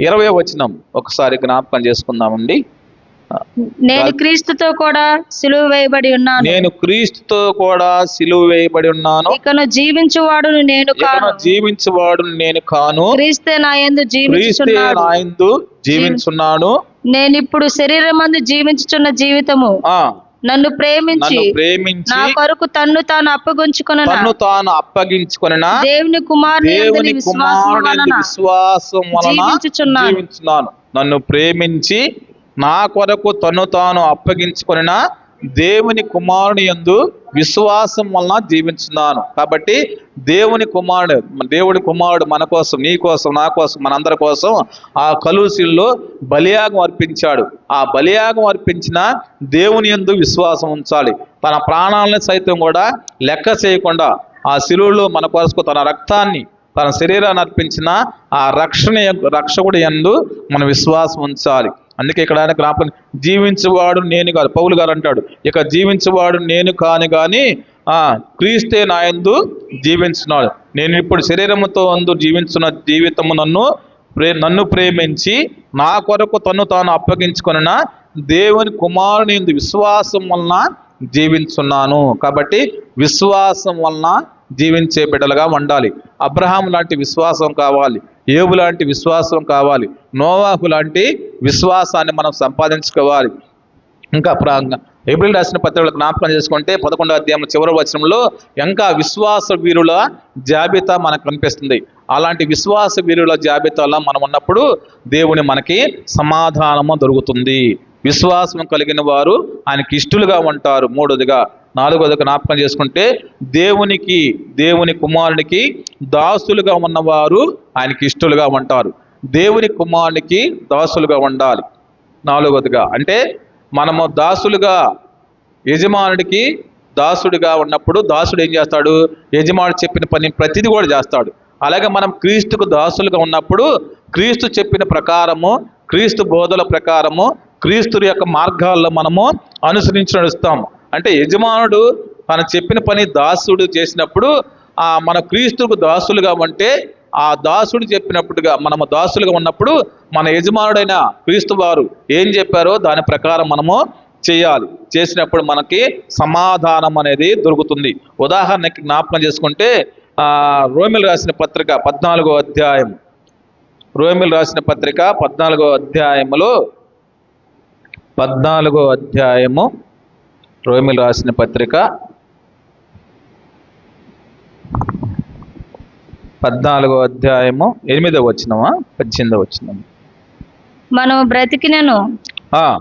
ఇరవై వచనం ఒకసారి జ్ఞాపకం చేసుకుందామండి. నేను క్రీస్తుతో కూడా సిలువ వేయబడి ఉన్నాను. నేను క్రీస్తుతో కూడా సిలువ వేయబడి ఉన్నాను. ఇకను జీవించువాడు నేను కాను. జీవించువాడు నేను కాను. క్రీస్తే నా యందు క్రీస్తే జీవించున్నాను. నేను ఇప్పుడు శరీరమందు జీవించుచున్న జీవితము. నన్ను ప్రేమించి నన్ను ప్రేమించి నా కొరకు తన్ను తాను అప్పగించుకున్న? తన్ను తాను అప్పగించుకొనిన? దేవుని కుమారుని దేవుని కుమారుని విశ్వాసం వలన. జీవించున్నాను. నన్ను ప్రేమించి నా కొరకు తను తాను అప్పగించుకొనిన? దేవుని కుమారుని యందు విశ్వాసం వలన జీవించున్నాను. కాబట్టి దేవుని కుమారుడు దేవుడి కుమారుడు మన కోసం నీ కోసం నా కోసం మనందరి కోసం ఆ కలుసిల్లో బలియాగం అర్పించాడు. ఆ బలియాగం అర్పించిన దేవుని యందు విశ్వాసం ఉంచాలి. తన ప్రాణాలను సైతం కూడా లెక్క చేయకుండా ఆ శిలువులో మన కోసం తన రక్తాన్ని తన శరీరాన్ని అర్పించిన ఆ రక్షణ రక్షకుడు రక్షకుడి యందు మన విశ్వాసం ఉంచాలి. అందుకే ఇక్కడ ఆయన జ్ఞాపకం జీవించువాడు నేను కాదు. పౌలు గారు అంటాడు ఇక జీవించేవాడు నేను కాని కానీ క్రీస్తే నాయందు జీవించున్నాడు. నేను ఇప్పుడు శరీరముతో అందు జీవించిన జీవితము నన్ను ప్రే నన్ను ప్రేమించి నా కొరకు తను తాను అప్పగించుకొనిన దేవుని కుమారుని యందు విశ్వాసం వలన జీవించున్నాను. కాబట్టి విశ్వాసం వలన జీవించే బిడ్డలుగా ఉండాలి. అబ్రహాం లాంటి విశ్వాసం కావాలి. ఏబు లాంటి విశ్వాసం కావాలి. నోవాహు లాంటి విశ్వాసాన్ని మనం సంపాదించుకోవాలి. ఇంకా ఏప్రిల్ రాసిన పత్రికలు జ్ఞాపకం చేసుకుంటే పదకొండో అధ్యాయం చివరి వచనంలో ఇంకా విశ్వాస వీరుల జాబితా మనకు కనిపిస్తుంది. అలాంటి విశ్వాస వీరుల జాబితాలో మనం ఉన్నప్పుడు దేవుని మనకి సమాధానము దొరుకుతుంది. విశ్వాసం కలిగిన వారు ఆయనకి ఇష్టలుగా ఉంటారు. మూడోదిగా నాలుగోది జ్ఞాపకం చేసుకుంటే దేవునికి దేవుని కుమారునికి దాసులుగా ఉన్నవారు ఆయనకి ఇష్టలుగా ఉంటారు. దేవుని కుమారునికి దాసులుగా ఉండాలి. నాలుగోదిగా అంటే మనము దాసులుగా యజమానుడికి దాసుడిగా ఉన్నప్పుడు దాసుడు ఏం చేస్తాడు? యజమానుడు చెప్పిన పని ప్రతిదీ కూడా చేస్తాడు. అలాగే మనం క్రీస్తుకు దాసులుగా ఉన్నప్పుడు క్రీస్తు చెప్పిన ప్రకారము క్రీస్తు బోధల ప్రకారము క్రీస్తు యొక్క మార్గాల్లో మనము అనుసరించి నడుస్తాము. అంటే యజమానుడు తను చెప్పిన పని దాసుడు చేసినప్పుడు ఆ మన క్రీస్తుకు దాసులుగా ఉంటే ఆ దాసుడు చెప్పినప్పుడుగా మనము దాసులుగా ఉన్నప్పుడు మన యజమానుడైన క్రీస్తు వారు ఏం చెప్పారో దాని ప్రకారం మనము చేయాలి. చేసినప్పుడు మనకి సమాధానం అనేది దొరుకుతుంది. ఉదాహరణకి జ్ఞాపకం చేసుకుంటే ఆ రోమిల్ రాసిన పత్రిక పద్నాలుగో అధ్యాయం. రోమిల్ రాసిన పత్రిక పద్నాలుగో అధ్యాయములో పద్నాలుగో అధ్యాయము రోమిల్ రాసిన పత్రిక పద్నాలుగో అధ్యాయము ఎనిమిదో వచ్చినమా పద్దెనిమిదో వచ్చినమా మనం బ్రతికినను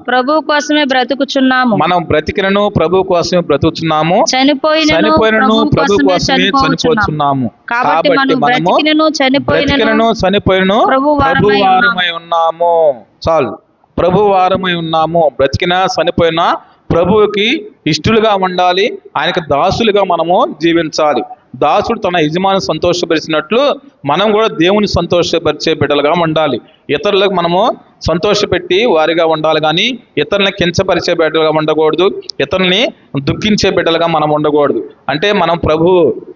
ప్రభు కోసమే బ్రతుకుచున్నాము. మనం బ్రతికినను ప్రభు కోసమే బ్రతుకుచున్నాము. చనిపోయినను ప్రభు కోసమే చనిపోతున్నాము కాబట్టి మనం బ్రతికినను చనిపోయినను చనిపోయినను ప్రభు వారమై ఉన్నాము. చాలు. ప్రభు వారమై ఉన్నాము. బ్రతికినా చనిపోయినా ప్రభువుకి ఇష్టలుగా ఉండాలి ఆయనకు దాసులుగా మనము జీవించాలి. దాసుడు తన యజమాని సంతోషపరిచినట్లు మనం కూడా దేవుని సంతోషపరిచే బిడ్డలుగా ఉండాలి. ఇతరులకు మనము సంతోషపెట్టి వారిగా ఉండాలి కానీ ఇతరులని కించపరిచే బిడ్డలుగా ఉండకూడదు ఇతరుల్ని దుఃఖించే బిడ్డలుగా మనం ఉండకూడదు. అంటే మనం ప్రభు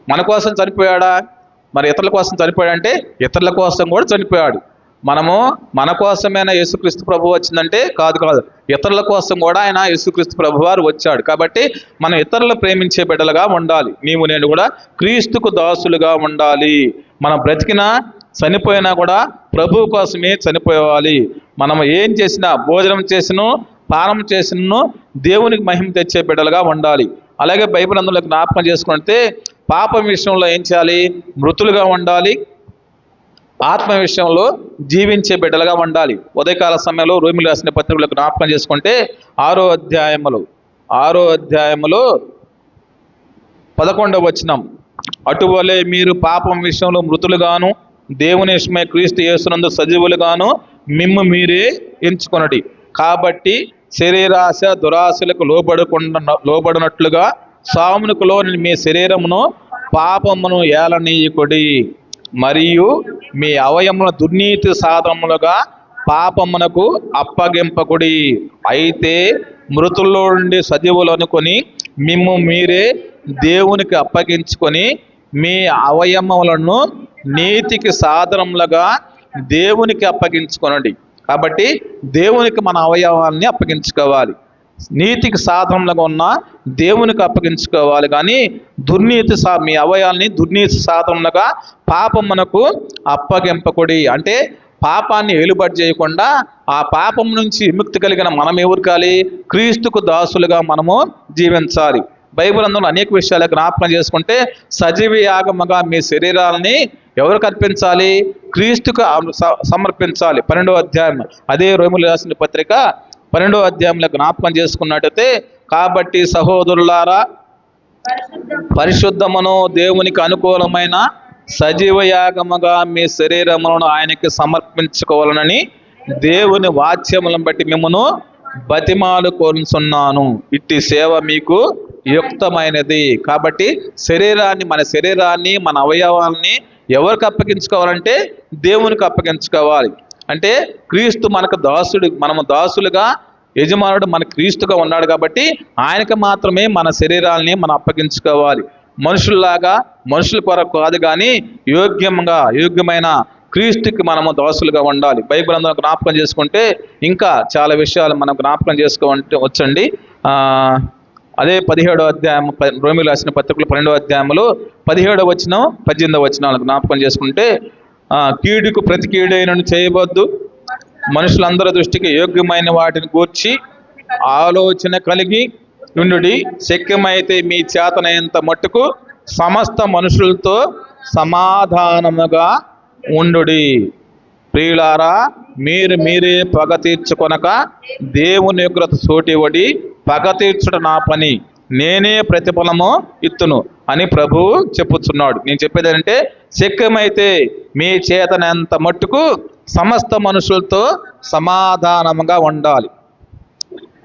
మన కోసం చనిపోయాడా? మరి ఇతరుల కోసం చనిపోయాడంటే ఇతరుల కోసం కూడా చనిపోయాడు. మనము మన కోసమైనా యేసుక్రీస్తు ప్రభు వచ్చిందంటే కాదు కాదు ఇతరుల కోసం కూడా ఆయన యేసుక్రీస్తు ప్రభు వారు వచ్చాడు. కాబట్టి మనం ఇతరులు ప్రేమించే బిడ్డలుగా ఉండాలి. నీవు నేను కూడా క్రీస్తుకు దాసులుగా ఉండాలి. మనం బ్రతికినా చనిపోయినా కూడా ప్రభు కోసమే చనిపోవాలి. మనం ఏం చేసినా భోజనం చేసినో పానం చేసినో దేవునికి మహిమ తెచ్చే బిడ్డలుగా ఉండాలి. అలాగే బైబిల్ అందులో జ్ఞాపకం చేసుకుంటే పాపం విషయంలో ఏం చేయాలి? మృతులుగా ఉండాలి. ఆత్మ విషయంలో జీవించే బిడ్డలుగా ఉండాలి. ఉదయకాల సమయంలో రూమిలు రాసిన పత్రికలకు జ్ఞాపకం చేసుకుంటే ఆరో అధ్యాయములు ఆరో అధ్యాయములో పదకొండవ వచనం. అటువలే మీరు పాపం విషయంలో మృతులుగాను దేవుని విషయమై క్రీస్తు యేసునందు సజీవులుగాను మిమ్ము మీరే ఎంచుకొనడి. కాబట్టి శరీరాశ దురాశలకు లోబడకుండా లోబడినట్లుగా సామునుకులో మీ శరీరమును పాపమును ఏలనీయకుడి. మరియు మీ అవయముల దుర్నీతి సాధములుగా పాపమునకు అప్పగింపకుడి. అయితే మృతుల్లో నుండి సజీవులు అనుకొని మిమ్ము మీరే దేవునికి అప్పగించుకొని మీ అవయవములను నీతికి సాధనములుగా దేవునికి అప్పగించుకొనండి. కాబట్టి దేవునికి మన అవయవాల్ని అప్పగించుకోవాలి. నీతికి సాధనలుగా ఉన్న దేవునికి అప్పగించుకోవాలి. కానీ దుర్నీతి సా మీ అవయాల్ని దుర్నీతి సాధనలుగా పాపమునకు అప్పగింపకుడి. అంటే పాపాన్ని వెలుబడి చేయకుండా ఆ పాపం నుంచి విముక్తి కలిగిన మనం ఎవరికాలి క్రీస్తుకు దాసులుగా మనము జీవించాలి. బైబిల్ అందులో అనేక విషయాలు జ్ఞాపకం చేసుకుంటే సజీవ యాగముగా మీ శరీరాలని ఎవరికి అర్పించాలి? క్రీస్తుకు సమర్పించాలి. పన్నెండో అధ్యాయం అదే రోమిలు రాసిన పత్రిక పన్నెండో అధ్యాయంలో జ్ఞాపకం చేసుకున్నట్టయితే కాబట్టి సహోదరులారా పరిశుద్ధమును దేవునికి అనుకూలమైన సజీవ యాగముగా మీ శరీరములను ఆయనకి సమర్పించుకోవాలనని దేవుని వాచ్యములను బట్టి మిమ్మను బతిమాలు కోరుచున్నాను. ఇట్టి సేవ మీకు యుక్తమైనది. కాబట్టి శరీరాన్ని మన శరీరాన్ని మన అవయవాల్ని ఎవరికి అప్పగించుకోవాలంటే దేవునికి అప్పగించుకోవాలి. అంటే క్రీస్తు మనకు దాసుడు మనము దాసులుగా యజమానుడు మన క్రీస్తుగా ఉన్నాడు కాబట్టి ఆయనకి మాత్రమే మన శరీరాల్ని మనం అప్పగించుకోవాలి. మనుషుల్లాగా మనుషుల కొరకు కాదు కానీ యోగ్యంగా యోగ్యమైన క్రీస్తుకి మనము దాసులుగా ఉండాలి. బైబిల్ అందరం జ్ఞాపకం చేసుకుంటే ఇంకా చాలా విషయాలు మనం జ్ఞాపకం చేసుకోవంటే వచ్చండి. అదే పదిహేడో అధ్యాయం ప- రోమిలు రాసిన పత్రికలు పన్నెండో అధ్యాయంలో పదిహేడో వచ్చిన పద్దెనిమిదో వచ్చిన జ్ఞాపకం చేసుకుంటే కీడుకు ప్రతి కీడైనను చేయవద్దు. మనుషులందరి దృష్టికి యోగ్యమైన వాటిని గూర్చి ఆలోచన కలిగి ఉండుడి. శక్యమైతే మీ చేతనైనంత మట్టుకు సమస్త మనుషులతో సమాధానముగా ఉండుడి. ప్రియులారా మీరు మీరే పగ తీర్చుకొనక దేవుని యొక్క సోటివడి పగ తీర్చుట నా పని. నేనే ప్రతిఫలము ఇత్తును అని ప్రభువు చెప్పుచున్నాడు. నేను చెప్పేది ఏంటంటే శక్యమైతే మీ చేతనంత మట్టుకు సమస్త మనుషులతో సమాధానముగా ఉండాలి.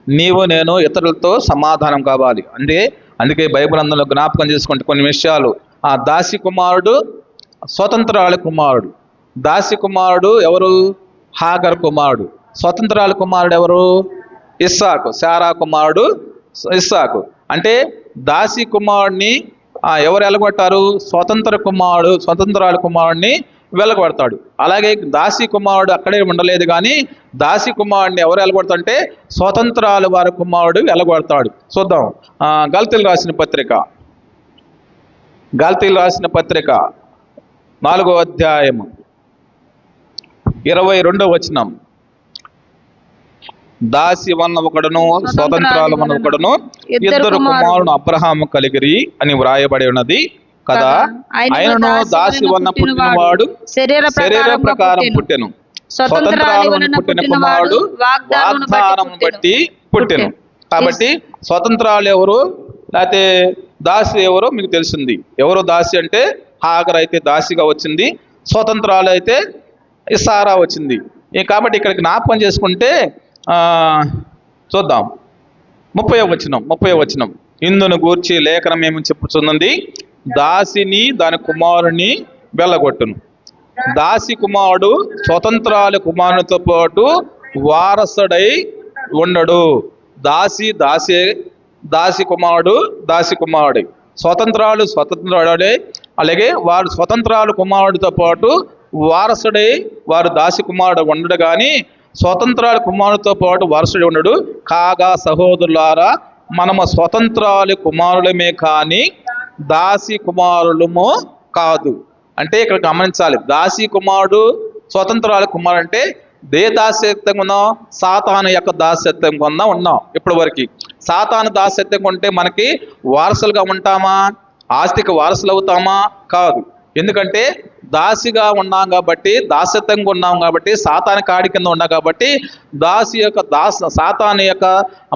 నీవు నేను ఇతరులతో సమాధానం కావాలి. అంటే అందుకే బైబిల్ అందులో జ్ఞాపకం చేసుకుంటే కొన్ని విషయాలు. ఆ దాసి కుమారుడు స్వతంత్రాల కుమారుడు. దాసి కుమారుడు ఎవరు? హాగర్ కుమారుడు. స్వతంత్రాల కుమారుడు ఎవరు? ఇస్సాకు. శారా కుమారుడు ఇస్సాకు. అంటే దాసి కుమారుడిని ఎవరు వెలగొట్టారు స్వతంత్ర కుమారుడు స్వతంత్రాల కుమారుడిని వెళ్ళగొడతాడు అలాగే దాసి కుమారుడు అక్కడే ఉండలేదు కానీ దాసి కుమారుడిని ఎవరు వెళ్ళగొడతాడంటే స్వతంత్రాలు వారి కుమారుడు వెళ్ళగొడతాడు చూద్దాం. గల్తీలు రాసిన పత్రిక. గల్తీలు రాసిన పత్రిక నాలుగో అధ్యాయము. ఇరవై రెండో వచనం. దాసి వన్న ఒకడును స్వతంత్రాలు వన్న ఒకడును ఇద్దరు కుమారుడు అబ్రహాము కలిగిరి అని వ్రాయబడి ఉన్నది. కదా? ఆయనను దాసి వన్న పుట్టినవాడు. శరీర ప్రకారం పుట్టెను. స్వతంత్రాలు పుట్టిన కుమారుడు వాగ్దానం బట్టి పుట్టెను. కాబట్టి స్వతంత్రాలు ఎవరు? లేకపోతే దాసి ఎవరో మీకు తెలిసింది. ఎవరు దాసి అంటే హాగర్ అయితే దాసిగా వచ్చింది. స్వతంత్రాలు అయితే ఇసారా వచ్చింది. కాబట్టి ఇక్కడ జ్ఞాపకం చేసుకుంటే చూద్దాం. ముప్పై వచనం ముప్పై వచనం. ఇందును గూర్చి లేఖనం ఏమని చెప్పుచున్నది? దాసిని దాని కుమారుని వెళ్ళగొట్టును. దాసి కుమారుడు స్వతంత్రాల కుమారునితో పాటు వారసుడై ఉండడు. దాసి దాసి దాసి కుమారుడు దాసి కుమారుడు. స్వతంత్రాలు స్వతంత్రుడే అలాగే వారు స్వతంత్రాలు కుమారుడితో పాటు వారసుడై వారు దాసి కుమారుడు ఉండడు కానీ స్వతంత్రాలు కుమారుడితో పాటు వారసుడు ఉండడు కాగా సహోదరులారా మనము స్వతంత్రాలు కుమారులమే కానీ దాసి కుమారులము కాదు. అంటే ఇక్కడ గమనించాలి. దాసి కుమారుడు స్వతంత్రాలు కుమారుడు అంటే దే దాస్యత్వంగా ఉన్నాం సాతాను యొక్క దాస్యత్వంగా ఉన్నా ఉన్నాం ఇప్పటి వరకు సాతాను దాస్యత్వంగా ఉంటే మనకి వారసులుగా ఉంటామా? ఆస్తికి వారసులు అవుతామా? కాదు. ఎందుకంటే దాసిగా ఉన్నాం కాబట్టి దాసత్వంగా ఉన్నాం కాబట్టి సాతాని కాడి కింద ఉన్నాం కాబట్టి దాసి యొక్క దాస సాతాని యొక్క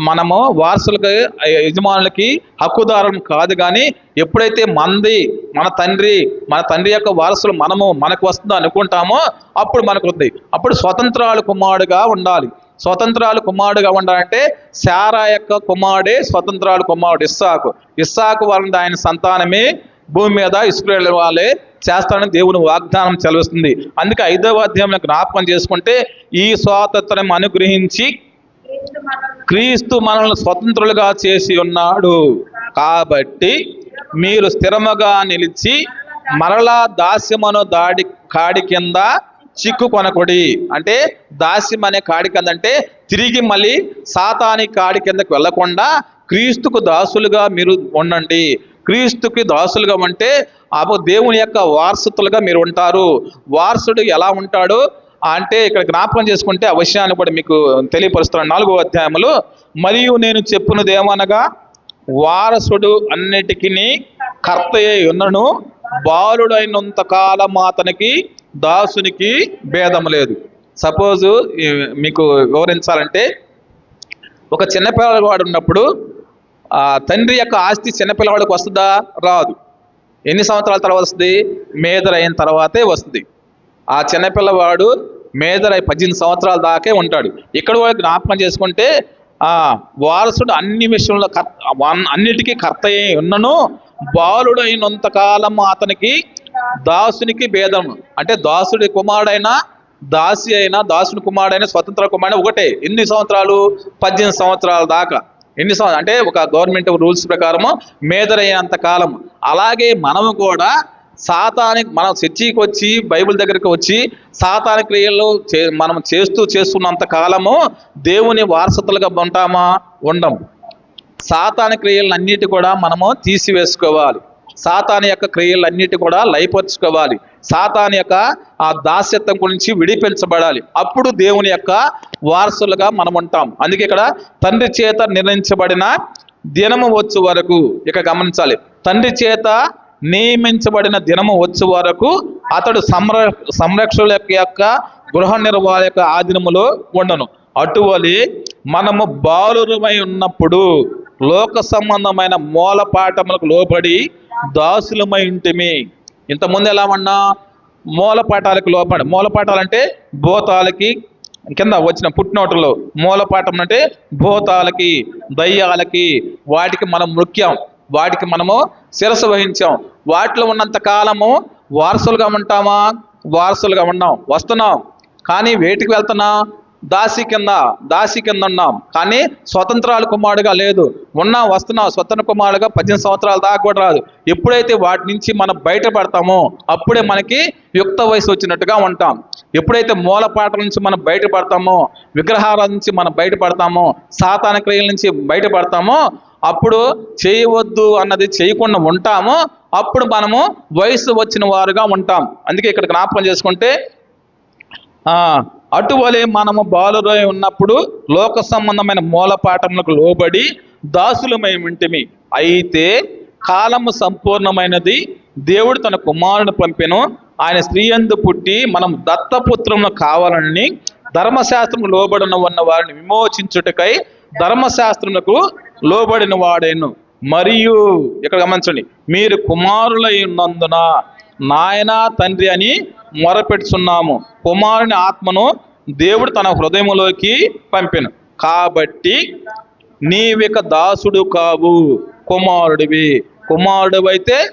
మనము వారసులకి యజమానులకి హక్కుదారం కాదు కానీ ఎప్పుడైతే మంది మన తండ్రి మన తండ్రి యొక్క వారసులు మనము మనకు వస్తుందో అనుకుంటామో అప్పుడు మనకు ఉంది అప్పుడు స్వతంత్రాలు కుమారుడుగా ఉండాలి. స్వతంత్రాలు కుమారుడుగా ఉండాలంటే శారా యొక్క కుమారుడే స్వతంత్రాలు కుమారుడు ఇస్సాకు. ఇస్సాకు వలన ఆయన సంతానమే భూమి మీద ఇస్రాయేల్ వాళ్ళే చేస్తానని దేవుని వాగ్దానం చెలవిస్తుంది అందుకే ఐదవ అధ్యాయంలో జ్ఞాపకం చేసుకుంటే ఈ స్వాతంత్రం అనుగ్రహించి క్రీస్తు మనల్ని స్వతంత్రులుగా చేసి ఉన్నాడు. కాబట్టి మీరు స్థిరముగా నిలిచి మరలా దాస్యమను దాడి కాడి కింద చిక్కు కొనకొడి అంటే దాస్యం అనే కాడి కింద అంటే తిరిగి మళ్ళీ సాతాని కాడి కిందకు వెళ్ళకుండా క్రీస్తుకు దాసులుగా మీరు ఉండండి. క్రీస్తుకి దాసులుగా ఉంటే ఆ దేవుని యొక్క వారసత్తులుగా మీరు ఉంటారు. వారసుడు ఎలా ఉంటాడు అంటే ఇక్కడ జ్ఞాపకం చేసుకుంటే ఆ విషయాన్ని కూడా మీకు తెలియపరుస్తున్నాను. నాలుగో అధ్యాయములు మరియు నేను చెప్పున్నది ఏమనగా వారసుడు అన్నిటికీ కర్తయ్య ఉన్నను బాలుడైనంత కాలం అతనికి దాసునికి భేదం లేదు. సపోజ్ మీకు వివరించాలంటే ఒక చిన్నపిల్లవాడు ఉన్నప్పుడు ఆ తండ్రి యొక్క ఆస్తి చిన్నపిల్లవాడికి వస్తుందా? రాదు. ఎన్ని సంవత్సరాల తర్వాత వస్తుంది? మేదర్ అయిన తర్వాతే వస్తుంది. ఆ చిన్నపిల్లవాడు మేదర్ అయి పద్దెనిమిది సంవత్సరాల దాకే ఉంటాడు. ఇక్కడ కూడా జ్ఞాపకం చేసుకుంటే ఆ వారసుడు అన్ని విషయంలో కర్త అన్నిటికీ కర్త అయి ఉన్నను బాలుడు అయినంతకాలం అతనికి దాసునికి భేదం అంటే దాసుడి కుమారుడైనా దాసి అయినా దాసుని కుమారుడైనా స్వతంత్ర కుమారుడు ఒకటే. ఎన్ని సంవత్సరాలు? పద్దెనిమిది సంవత్సరాల దాకా. ఎన్ని సంవత్సరాలు అంటే ఒక గవర్నమెంట్ రూల్స్ ప్రకారము మేదరయ్యేంత కాలం అలాగే మనము కూడా సాతానికి మనం చర్చికి వచ్చి బైబిల్ దగ్గరికి వచ్చి సాతాని క్రియలు చే మనం చేస్తూ చేస్తున్నంత కాలము దేవుని వారసత్తులుగా ఉంటామా? ఉండం సాతాని క్రియలన్నిటి కూడా మనము తీసివేసుకోవాలి. సాతాని యొక్క క్రియలన్నిటి కూడా లయపరుచుకోవాలి. సాతాని యొక్క ఆ దాస్యత్వం గురించి విడిపించబడాలి. అప్పుడు దేవుని యొక్క వారసులుగా మనం ఉంటాం. అందుకే ఇక్కడ తండ్రి చేత నిర్ణయించబడిన దినము వచ్చు వరకు ఇక గమనించాలి. తండ్రి చేత నియమించబడిన దినము వచ్చు వరకు అతడు సంర సంరక్షకుల యొక్క గృహ నిర్వహణ యొక్క ఆధీనములో ఉండను. అటువలి మనము బాలురమై ఉన్నప్పుడు లోక సంబంధమైన మూలపాఠములకు లోబడి దాసులమై ఉంటిమి ఇంతకుముందు ఎలా ఉన్నా మూలపాఠాలకు లోపడి మూలపాఠాలంటే భూతాలకి కింద వచ్చిన పుట్టినోటలో. మూలపాఠం అంటే భూతాలకి దయ్యాలకి వాటికి మనం ముఖ్యం. వాటికి మనము శిరస్సు వహించాం. వాటిలో ఉన్నంత కాలము వారసులుగా ఉంటామా? వారసులుగా ఉన్నాం. వస్తున్నాం. కానీ వేటికి వెళ్తున్నాం? దాసి కింద దాసి కింద ఉన్నాం. కానీ స్వతంత్రాల కుమారుడుగా లేదు. ఉన్నా వస్తున్నాం స్వతంత్ర కుమారుడుగా పద్దెనిమిది సంవత్సరాల దాకా కూడా రాదు. ఎప్పుడైతే వాటి నుంచి మనం బయటపడతామో అప్పుడే మనకి యుక్త వయసు వచ్చినట్టుగా ఉంటాం. ఎప్పుడైతే మూలపాటల నుంచి మనం బయటపడతామో విగ్రహాల నుంచి మనం బయటపడతామో సాతాన క్రియల నుంచి బయటపడతామో అప్పుడు చేయవద్దు అన్నది చేయకుండా ఉంటామో అప్పుడు మనము వయసు వచ్చిన వారుగా ఉంటాం. అందుకే ఇక్కడ జ్ఞాపకం చేసుకుంటే అటువలే మనము బాలురై ఉన్నప్పుడు లోక సంబంధమైన మూలపాఠములకు లోబడి దాసులమై ఉంటిమి. అయితే కాలము సంపూర్ణమైనది. దేవుడు తన కుమారుని పంపెను. ఆయన స్త్రీయందు పుట్టి మనం దత్తపుత్రములు కావాలని ధర్మశాస్త్రం లోబడిన ఉన్న వారిని విమోచించుటకై ధర్మశాస్త్రములకు లోబడిన వాడేను. మరియు ఇక్కడ గమనించండి మీరు కుమారులై ఉన్నందున నాయన తండ్రి అని మొరపెట్టుచున్నాము. కుమారుని ఆత్మను దేవుడు తన హృదయములోకి పంపెను. కాబట్టి నీవిక దాసుడు కావు కుమారుడివి. కుమారుడివైతే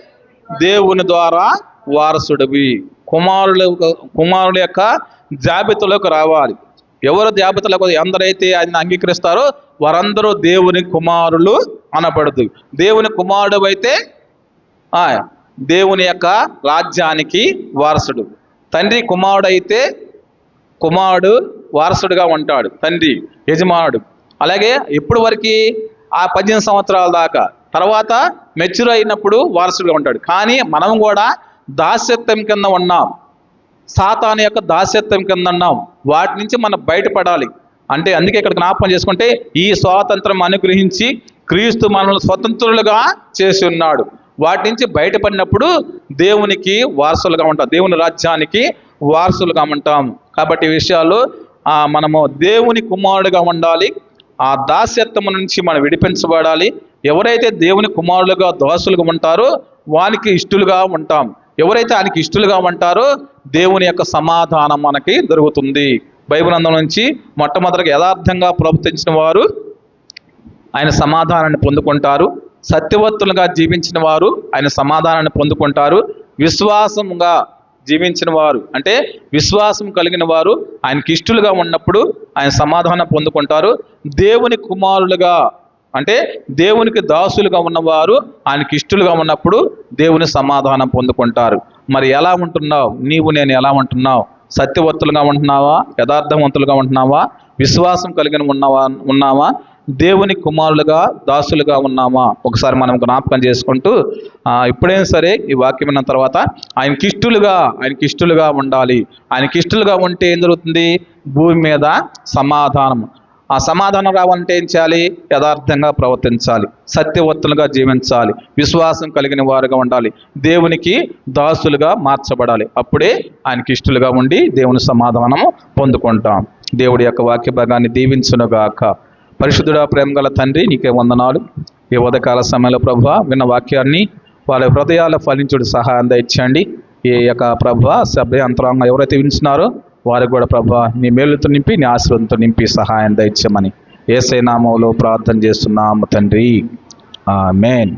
దేవుని ద్వారా వారసుడివి. కుమారుడు కుమారుడు యొక్క జాబితాలోకి రావాలి. ఎవరు జాబితాలకు ఎందరైతే ఆయన అంగీకరిస్తారో వారందరూ దేవుని కుమారులు అనబడదు. దేవుని కుమారుడు అయితే దేవుని యొక్క రాజ్యానికి వారసుడు. తండ్రి కుమారుడు అయితే కుమారుడు వారసుడుగా ఉంటాడు. తండ్రి యజమానుడు. అలాగే ఇప్పుడు వరకు? ఆ పద్దెనిమిది సంవత్సరాల దాకా. తర్వాత మెచ్యూర్ అయినప్పుడు వారసుడుగా ఉంటాడు. కానీ మనం కూడా దాస్యత్వం కింద ఉన్నాం. సాతాను యొక్క దాస్యత్వం కింద ఉన్నాం. వాటి నుంచి మనం బయటపడాలి. అంటే అందుకే ఇక్కడ జ్ఞాపకం చేసుకుంటే ఈ స్వాతంత్రం అనుగ్రహించి క్రీస్తు మనల్ని స్వతంత్రులుగా చేసి ఉన్నాడు. వాటి నుంచి బయటపడినప్పుడు దేవునికి వారసులుగా ఉంటాం. దేవుని రాజ్యానికి వారసులుగా ఉంటాం. కాబట్టి విషయాలు మనము దేవుని కుమారుడుగా ఉండాలి. ఆ దాస్యత్వం నుంచి మనం విడిపించబడాలి. ఎవరైతే దేవుని కుమారులుగా దాసులుగా ఉంటారో వానికి ఇష్టలుగా ఉంటాం. ఎవరైతే ఆయనకి ఇష్టలుగా ఉంటారో దేవుని యొక్క సమాధానం మనకి దొరుకుతుంది. బైబిల్ అందం నుంచి మొట్టమొదటిగా యథార్థంగా ప్రవర్తించిన వారు ఆయన సమాధానాన్ని పొందుకుంటారు. సత్యవత్తులుగా జీవించిన వారు ఆయన సమాధానాన్ని పొందుకుంటారు. విశ్వాసంగా జీవించిన వారు అంటే విశ్వాసం కలిగిన వారు ఆయనకి ఇష్టలుగా ఉన్నప్పుడు ఆయన సమాధానం పొందుకుంటారు. దేవుని కుమారులుగా అంటే దేవునికి దాసులుగా ఉన్నవారు ఆయనకి ఇష్టలుగా ఉన్నప్పుడు దేవుని సమాధానం పొందుకుంటారు. మరి ఎలా ఉంటున్నావు? నీవు నేను ఎలా ఉంటున్నావు? సత్యవత్తులుగా ఉంటున్నావా? యథార్థవంతులుగా ఉంటున్నావా? విశ్వాసం కలిగిన ఉన్నావా? ఉన్నావా? దేవుని కుమారులుగా దాసులుగా ఉన్నామా? ఒకసారి మనం జ్ఞాపకం చేసుకుంటూ ఎప్పుడైనా ఇప్పుడైనా సరే ఈ వాక్యం విన్న తర్వాత ఆయనకి ఇష్టలుగా ఆయనకి ఇష్టలుగా ఉండాలి. ఆయనకి ఇష్టలుగా ఉంటే ఏం జరుగుతుంది? భూమి మీద సమాధానం. ఆ సమాధానం రావాలంటే ఏం చేయాలి? యథార్థంగా ప్రవర్తించాలి. సత్యవర్తులుగా జీవించాలి. విశ్వాసం కలిగిన వారుగా ఉండాలి. దేవునికి దాసులుగా మార్చబడాలి. అప్పుడే ఆయనకి ఇష్టలుగా ఉండి దేవుని సమాధానము పొందుకుంటాం. దేవుడి యొక్క వాక్య భాగాన్ని దీవించునుగాక. పరిశుద్ధుడా ప్రేమ గల తండ్రి నీకే వందనాలు. ఈ ఉదకాల సమయంలో ప్రభు విన్న వాక్యాన్ని వాళ్ళ హృదయాల ఫలించుడు సహాయం ఇచ్చండి ఈ యొక్క ప్రభు సభ్య అంతరంగా ఎవరైతే వింటున్నారో వారికి కూడా ప్రభు నీ మేలుతో నింపి నీ ఆశీర్వాదంతో నింపి సహాయం దయచేయమని. ఏసైనామంలో ప్రార్థన చేస్తున్నాము తండ్రి. మెయిన్